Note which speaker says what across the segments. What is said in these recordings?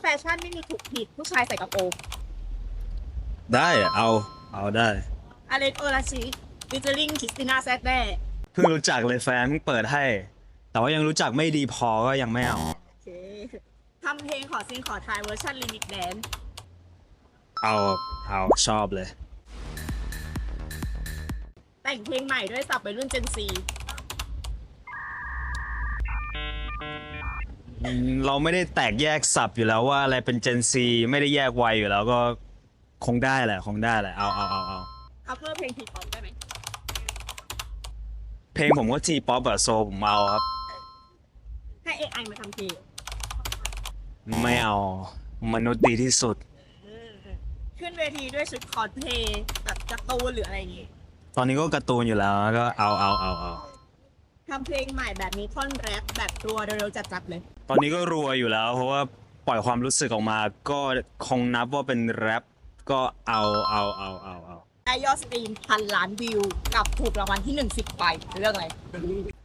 Speaker 1: แฟชั่นไม่มีถูกผิดผู้ชายใส่กระโปรง
Speaker 2: ได้เอาเอาได้
Speaker 1: อเล็กโอลาชิวิจลิงคริสติน่าแซดแด้
Speaker 2: เพิ่งรู้จักเลยแฟนเพิ่งเปิดให้ แต่ว่ายังรู้จักไม่ดีพอก็ยังไม่เอา
Speaker 1: โอเคทำเพลงขอซิงขอทายเวอร์ชันลิมิตแดน
Speaker 2: เอาเอาชอบเลย
Speaker 1: แต่งเพลงใหม่ด้วยสับไปรุ่นเจนซี
Speaker 2: เราไม่ได้แตกแยกสับอยู่แล้วว่าอะไรเป็น Gen Z ไม่ได้แยกวัยอยู่แล้วก็คงได้แหละคงได้แหละเอาเอาเอาเอา
Speaker 1: เอาเพิ่มเพลงทีป๊อปได้ไหม
Speaker 2: เพลงผมก็ทีป๊อปอะโซผมเอาครับ
Speaker 1: ให้ AI มาทำเพลง
Speaker 2: ไม่เอา มนุษย์ดีที่สุด
Speaker 1: ขึ้นเวทีด้วยชุดคอสเพลย์แบบการ์ตูนหรืออะไรอย่างงี้
Speaker 2: ตอนนี้ก็การ์ตูนอยู่แล้วก็เอาเอาเอาเอา
Speaker 1: ทำเพลงใหม่แบบนี้ท่อนแรปแบบรัวเร็วๆจัดๆเลย
Speaker 2: ตอนนี้ก็รัวอยู่แล้ว เพราะว่าปล่อยความรู้สึกออกมา ก็คงนับว่าเป็นแรปก็เอาเอาเอาเอาเอา
Speaker 1: ได้ยอดสตรีมพันล้านวิว กับถูกรางวัลที่หนึ่งสิบใบเรื่องอะไร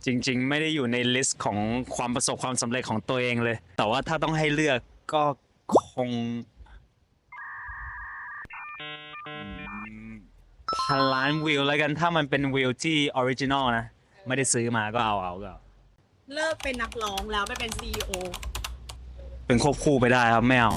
Speaker 2: จริง ๆ ไม่ได้อยู่ในลิสต์ของความประสบความสำเร็จของตัวเองเลย แต่ว่าถ้าต้องให้เลือกก็คงพันล้านวิวแล้วกันถ้ามันเป็นวิวที่ออริจินอลนะ ไม่ได้ซื้อมาก็เอาเอาก็เอา
Speaker 1: เลิกเป็นนักร้องแล้วไปเป็นซีอ
Speaker 2: เป็นควบคู่ไปได้ครับไม่เอา